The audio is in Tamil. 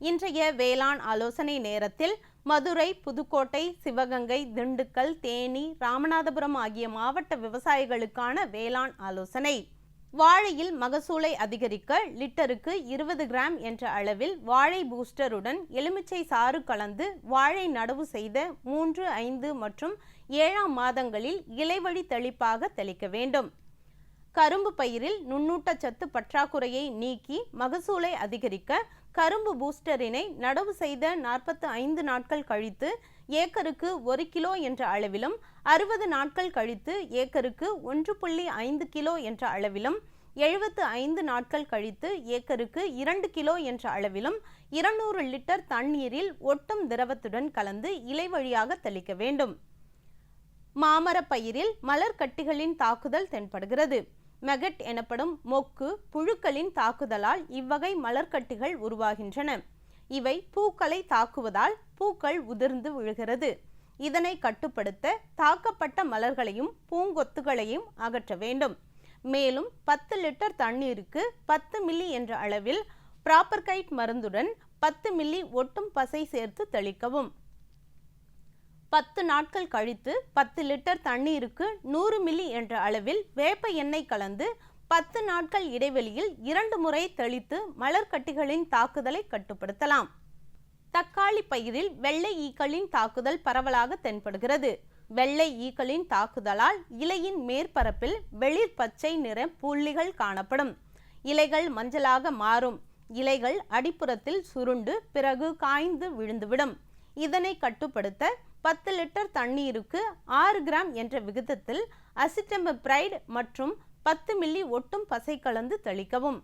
இன்றைய வேளாண் ஆலோசனை நேரத்தில் மதுரை புதுக்கோட்டை சிவகங்கை திண்டுக்கல் தேனி ராமநாதபுரம் ஆகிய மாவட்ட விவசாயிகளுக்கான வேளாண் ஆலோசனை. வாழையில் மகசூலை அதிகரிக்க லிட்டருக்கு இருபது கிராம் என்ற அளவில் வாழை பூஸ்டருடன் எலுமிச்சை சாறு கலந்து வாழை நடவு செய்த மூன்று ஐந்து மற்றும் ஏழாம் மாதங்களில் இலைவழி தெளிப்பாக தெளிக்க வேண்டும். கரும்பு பயிரில் நுண்ணூட்டச்சத்து பற்றாக்குறையை நீக்கி மகசூலை அதிகரிக்க கரும்பு பூஸ்டரினை நடவு செய்த நாற்பத்து ஐந்து நாட்கள் கழித்து ஏக்கருக்கு ஒரு கிலோ என்ற அளவிலும் அறுபது நாட்கள் கழித்து ஏக்கருக்கு ஒன்று புள்ளி ஐந்து கிலோ என்ற அளவிலும் எழுபத்து ஐந்து நாட்கள் கழித்து ஏக்கருக்கு இரண்டு கிலோ என்ற அளவிலும் இருநூறு லிட்டர் தண்ணீரில் ஒட்டும் திரவத்துடன் கலந்து இலை வழியாக தெளிக்க வேண்டும். மாமரப் பயிரில் மலர் கட்டிகளின் தாக்குதல் தென்படுகிறது. மெகட் எனப்படும் மொக்கு புழுக்களின் தாக்குதலால் இவ்வகை மலர்க்கட்டிகள் உருவாகின்றன. இவை பூக்களை தாக்குவதால் பூக்கள் உதிர்ந்து விழுகிறது. இதனை கட்டுப்படுத்த தாக்கப்பட்ட மலர்களையும் பூங்கொத்துகளையும் அகற்ற வேண்டும். மேலும் பத்து லிட்டர் தண்ணீருக்கு பத்து மில்லி என்ற அளவில் ப்ராப்பர்கைட் மருந்துடன் பத்து மில்லி ஒட்டும் பசை சேர்த்து தெளிக்கவும். பத்து நாட்கள் கழித்து பத்து லிட்டர் தண்ணீருக்கு நூறு மில்லி என்ற அளவில் வேப்ப எண்ணெய் கலந்து பத்து நாட்கள் இடைவெளியில் இரண்டு முறை தெளித்து மலர்கட்டிகளின் தாக்குதலை கட்டுப்படுத்தலாம். தக்காளி பயிரில் வெள்ளை ஈக்களின் தாக்குதல் பரவலாக தென்படுகிறது. வெள்ளை ஈக்களின் தாக்குதலால் இலையின் மேற்பரப்பில் வெளிர் பச்சை நிற புள்ளிகள் காணப்படும். இலைகள் மஞ்சளாக மாறும். இலைகள் அடிப்புறத்தில் சுருண்டு பிறகு காய்ந்து விழுந்துவிடும். இதனை கட்டுப்படுத்த பத்து லிட்டர் தண்ணீருக்கு ஆறு கிராம் என்ற விகிதத்தில் அசிட்டமிப்ரைடு மற்றும் பத்து மில்லி ஒட்டும் பசை கலந்து தெளிக்கவும்.